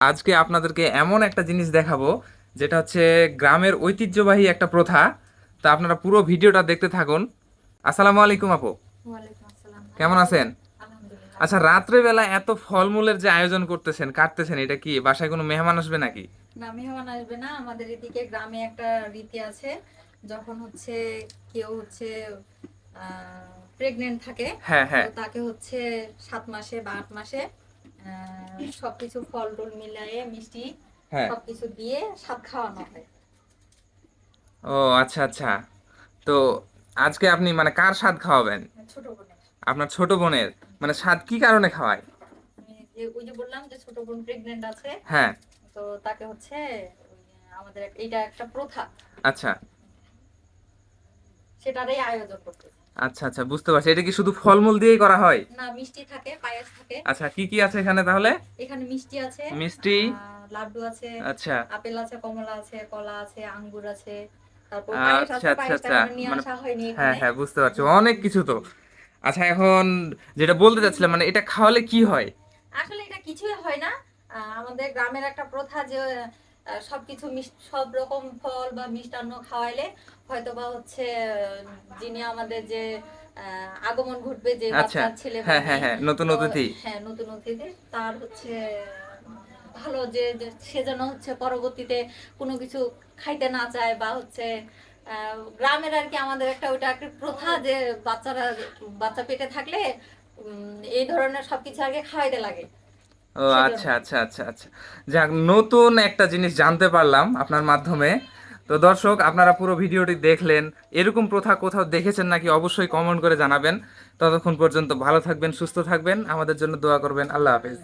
আজকে আপনাদেরকে এমন একটা জিনিস দেখাবো যেটা হচ্ছে গ্রামের ঐতিহ্যবাহী একটা প্রথা। তা আপনারা পুরো ভিডিওটা দেখতে থাকুন। আসসালামু আলাইকুম আপু। কেমন আছেন? আচ্ছা রাত্রেবেলা এত ফলমূলের যে আয়োজন করতেছেন কাটতেছেন এটা কি? বাসায় কোনো মেহমান আসবে নাকি? না মেহমান আসবে না। আমাদের এদিকে গ্রামে একটা রীতি আছে যখন হচ্ছে কেউ হচ্ছে প্রেগনেন্ট থাকে হ্যাঁ হ্যাঁ। তাকে হচ্ছে সাত মাসে বা আট মাসে সবকিছু ফল টল মিলায়ে মিষ্টি হ্যাঁ। সবকিছু দিয়ে স্বাদ খাওয়ানো হয়। ও আচ্ছা আচ্ছা। তো আজকে আপনি মানে কার স্বাদ খাওয়াবেন? ছোট বোনের। আপনার ছোট বোনের। মানে স্বাদ কি কারণে খাওয়ায়? ওই যে বললাম যে ছোট বোন প্রেগনেন্ট আছে হ্যাঁ। তো তাকে হচ্ছে আমাদের এইটা একটা প্রথা। আচ্ছা। সেটারই আয়োজন করতেছে আচ্ছা আচ্ছা বুঝতে পারছি। এটা কি শুধু ফলমূল দিয়েই করা হয়? না মিষ্টি থাকে পায়েস থাকে। আচ্ছা কি কি আছে এখানে তাহলে? এখানে মিষ্টি আছে মিষ্টি। লাড্ডু আছে আচ্ছা। আপেল আছে কমলা আছে কলা আছে আঙ্গুর আছে তারপর আচ্ছা, আচ্ছা, আচ্ছা, মানে- হ্যাঁ হ্যাঁ বুঝতে পারছি। অনেক কিছু তো। আচ্ছা এখন যেটা বলতে চাচ্ছিলাম মানে এটা খাওয়ালে কি হয়? আসলে এটা কিছুই হয় না। আমাদের গ্রামের একটা প্রথা যে সবকিছু সব রকম ফল বা মিষ্টান্ন খাওয়াইলে হয়তো বা হচ্ছে যিনি আমাদের যে আগমন ঘটবে যে আচ্ছা। বাচ্চার ছেলে হ্যাঁ হ্যাঁ হ্যাঁ নতুন অতিথি। হ্যাঁ নতুন অতিথি তার হচ্ছে ভালো যে সে যেন হচ্ছে পরবর্তীতে কোনো কিছু খাইতে না চায় বা হচ্ছে আহ, গ্রামের আর কি আমাদের একটা ওইটা একটা প্রথা যে বাচ্চারা বাচ্চা পেটে থাকলে এই ধরনের সবকিছু আগে খাওয়াইতে লাগে। ও আচ্ছা আচ্ছা আচ্ছা আচ্ছা। যাক নতুন একটা জিনিস জানতে পারলাম আপনার মাধ্যমে। তো দর্শক আপনারা পুরো ভিডিওটি দেখলেন। এরকম প্রথা কোথাও দেখেছেন নাকি অবশ্যই কমেন্ট করে জানাবেন। ততক্ষণ পর্যন্ত ভালো থাকবেন সুস্থ থাকবেন। আমাদের জন্য দোয়া করবেন। আল্লাহ হাফেজ।